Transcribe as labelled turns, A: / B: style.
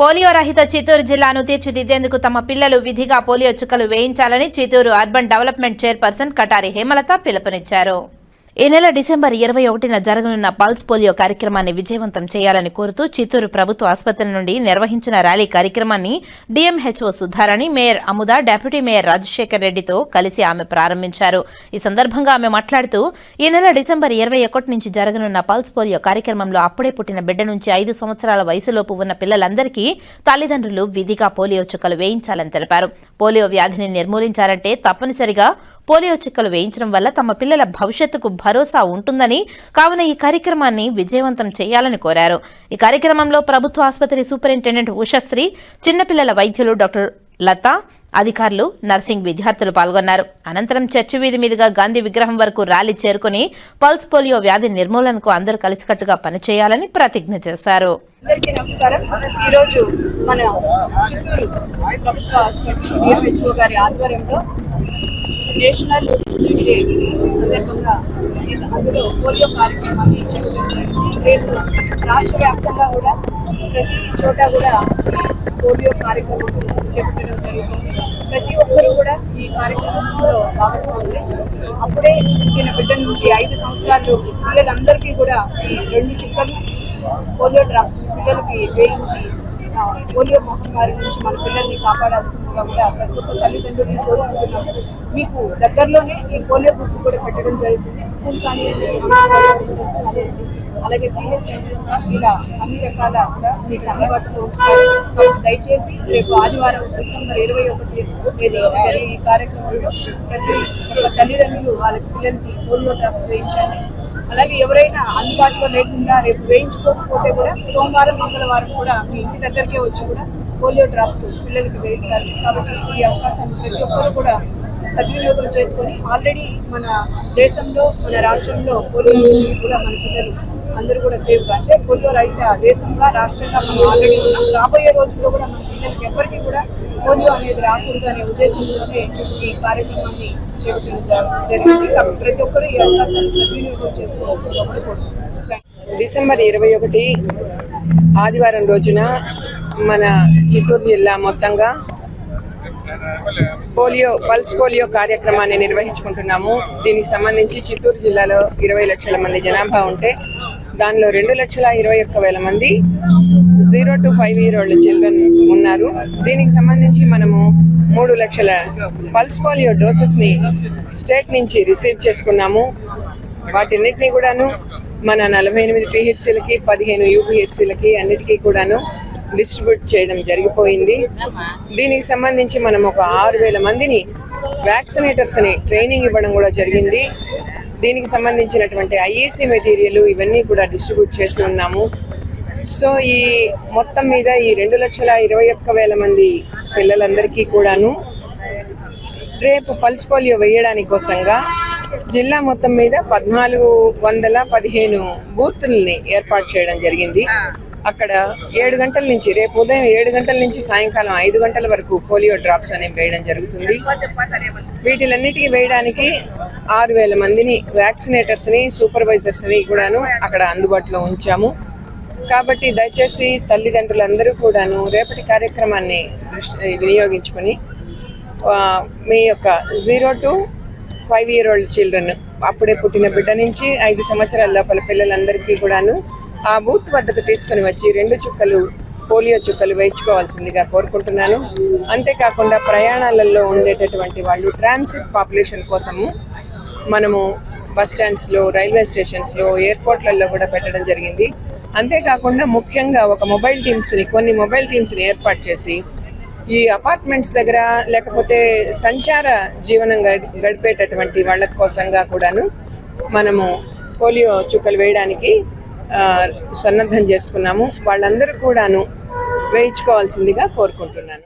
A: Polio రహిత చిత్తూరు జిల్లాను తీర్చిదిద్దేందుకు తమ పిల్లలు విధిగా పోలియో చుక్కలు వేయించాలని Chittoor urban development chairperson Katari Hemalatha పిలుపునిచ్చారు. ఈ నెల డిసెంబర్ ఇరవై ఒకటిన జరగనున్న పల్స్ పోలియో కార్యక్రమాన్ని విజయవంతం చేయాలని కోరుతూ చిత్తూరు ప్రభుత్వ ఆసుపత్రి నుండి నిర్వహించిన ర్యాలీ కార్యక్రమాన్ని DMHO Sudharani mayor Amuda deputy mayor Rajasekhar రెడ్డితో కలిసి ఆమె ప్రారంభించారు. ఈ సందర్భంగా ఆమె మాట్లాడుతూ ఈ నెల డిసెంబర్ ఇరవై ఒకటి నుంచి జరగనున్న పల్స్ పోలియో కార్యక్రమంలో అప్పుడే పుట్టిన బిడ్డ నుంచి ఐదు సంవత్సరాల వయసులోపు ఉన్న పిల్లలందరికీ తల్లిదండ్రులు విధిగా పోలియో చుక్కలు వేయించాలని తెలిపారు. పోలియో వ్యాధిని నిర్మూలించాలంటే తప్పనిసరిగా పోలియో చుక్కలు వేయించడం వల్ల తమ పిల్లల భవిష్యత్తుకు భరోసా ఉంటుందని కావున ఈ కార్యక్రమాన్ని విజయవంతం చేయాలని కోరారు. ఈ కార్యక్రమంలో ప్రభుత్వ ఆసుపత్రి సూపరింటెండెంట్ ఉషశ్రీ చిన్నపిల్లల వైద్యులు డాక్టర్ లత అధికారులు నర్సింగ్ విద్యార్థులు పాల్గొన్నారు. అనంతరం చర్చి వీధి మీదుగా గాంధీ విగ్రహం వరకు ర్యాలీ చేరుకుని పల్స్ పోలియో వ్యాధి నిర్మూలనకు అందరూ కలిసికట్టుగా పనిచేయాలని ప్రతిజ్ఞ చేశారు.
B: అందరికీ నమస్కారం. ఈరోజు మన చిత్తూరు ప్రభుత్వ హాస్పిటల్ గారి ఆధ్వర్యంలో నేషనల్ డే సందర్భంగా ఇది- అందులో పోలియో కార్యక్రమాన్ని చేయడం రేపు రాష్ట్ర వ్యాప్తంగా కూడా ప్రతి చోట కూడా పోలియో కార్యక్రమం చేపట్టడం జరుగుతుంది. ప్రతి ఒక్కరూ కూడా ఈ కార్యక్రమంలో భాగస్వాములే. అప్పుడే పుట్టిన బిడ్డ నుంచి ఐదు సంవత్సరాలు పిల్లలందరికీ కూడా రెండు చుక్కలు పోలియో డ్రాప్స్ పిల్లలకి వేయించి ఆ, పోలియో మహమ్మారి నుంచి మన పిల్లల్ని కాపాడాల్సిందిగా కూడా ప్రతి ఒక్క తల్లిదండ్రులు కోరుకుంటున్నాం మీకు దగ్గరలోనే ఈ పోలియో బుక్ కూడా పెట్టడం జరుగుతుంది. స్కూల్ కానీ అలాగే పిహెచ్ సెంటర్స్ ఇలా అన్ని రకాల కూడా మీకు అందుబాటులో ఉంచుతారు దయచేసి రేపు ఆదివారం డిసెంబర్ ఇరవై ఒకటి తేదీ జరిగే ఈ కార్యక్రమంలో ప్రతి ఒక్క తల్లిదండ్రులు వాళ్ళ పిల్లలకి పోలియో డ్రాప్స్ వేయించాలి అలాగే ఎవరైనా అందుబాటులో లేకుండా రేపు వేయించుకోకపోతే కూడా సోమవారం మంగళవారం కూడా మీ ఇంటి దగ్గరికే వచ్చి కూడా పోలియో డ్రాప్స్ పిల్లలకి వేయిస్తారు. కాబట్టి ఈ అవకాశాన్ని ప్రతి ఒక్కరు కూడా సద్వినియోగం చేసుకొని ఆల్రెడీ మన దేశంలో మన రాష్ట్రంలో పోలియో కూడా మన పిల్లలు అందరూ కూడా సేఫ్గా అంటే పోలియో రహిత దేశంగా రాష్ట్రంగా మనం ఆల్రెడీ ఉన్నాం. రాబోయే రోజుల్లో కూడా మన పిల్లలకి ఎప్పటికీ పోలియో అనేది రాకూడదు అనే ఉద్దేశంతోనే ఈ కార్యక్రమాన్ని చేపట్టడం జరిగింది. కాబట్టి ప్రతి ఒక్కరూ ఈ అవకాశాన్ని సద్వినియోగం చేసుకోవాల్సిందిగా కూడా కోరుకుంటున్నాను
C: డిసెంబర్ ఇరవై ఒకటి ఆదివారం రోజున మన చిత్తూరు జిల్లా మొత్తంగా పోలియో పల్స్ పోలియో కార్యక్రమాన్ని నిర్వహించుకుంటున్నాము. దీనికి సంబంధించి చిత్తూరు జిల్లాలో ఇరవై లక్షల మంది జనాభా ఉంటే దానిలో రెండు లక్షల ఇరవై ఒక్క వేల మంది zero to five year old children ఉన్నారు. దీనికి సంబంధించి మనము మూడు లక్షల పల్స్ పోలియో డోసెస్ని స్టేట్ నుంచి రిసీవ్ చేసుకున్నాము. వాటిన్నిటిని కూడాను మన నలభై ఎనిమిది పిహెచ్సిలకి పదిహేను యూపీహెచ్సిలకి అన్నిటికీ కూడాను డిస్ట్రిబ్యూట్ చేయడం జరిగిపోయింది. దీనికి సంబంధించి మనం ఒక ఆరు వేల మందిని వ్యాక్సినేటర్స్ని ట్రైనింగ్ ఇవ్వడం కూడా జరిగింది. దీనికి సంబంధించినటువంటి ఐఏసీ మెటీరియల్ ఇవన్నీ కూడా డిస్ట్రిబ్యూట్ చేసి ఉన్నాము. సో ఈ మొత్తం మీద ఈ రెండు లక్షల ఇరవై ఒక్క వేల మంది పిల్లలందరికీ కూడాను రేపు పల్స్ పోలియో వేయడానికి కోసంగా జిల్లా మొత్తం మీద పద్నాలుగు వందల పదిహేను బూత్లని ఏర్పాటు చేయడం జరిగింది. అక్కడ ఏడు గంటల నుంచి రేపు ఉదయం ఏడు గంటల నుంచి సాయంకాలం ఐదు గంటల వరకు పోలియో డ్రాప్స్ అనేవి వేయడం జరుగుతుంది. వీటిలన్నిటికీ వేయడానికి ఆరు వేల మందిని వ్యాక్సినేటర్స్ని సూపర్వైజర్స్ని కూడాను అక్కడ అందుబాటులో ఉంచాము. కాబట్టి దయచేసి తల్లిదండ్రులందరూ కూడాను రేపటి కార్యక్రమాన్ని దృష్టి వినియోగించుకొని మీ యొక్క zero to five year old children అప్పుడే పుట్టిన బిడ్డ నుంచి ఐదు సంవత్సరాల లోపల పిల్లలందరికీ కూడాను ఆ బూత్ వద్దకు తీసుకొని వచ్చి రెండు చుక్కలు పోలియో చుక్కలు వేయించుకోవాల్సిందిగా కోరుకుంటున్నాను. అంతేకాకుండా ప్రయాణాలలో ఉండేటటువంటి వాళ్ళు ట్రాన్సిట్ పాపులేషన్ కోసము మనము బస్ స్టాండ్స్లో రైల్వే స్టేషన్స్లో ఎయిర్పోర్ట్లలో కూడా పెట్టడం జరిగింది. అంతేకాకుండా ముఖ్యంగా ఒక మొబైల్ టీమ్స్ని కొన్ని మొబైల్ టీమ్స్ని ఏర్పాటు చేసి ఈ అపార్ట్మెంట్స్ దగ్గర లేకపోతే సంచార జీవనం గడి- గడిపేటటువంటి వాళ్ళ కోసంగా కూడాను మనము పోలియో చుక్కలు వేయడానికి సన్నద్ధం చేసుకున్నాము. వాళ్ళందరూ కూడాను వేయించుకోవాల్సిందిగా కోరుకుంటున్నాను.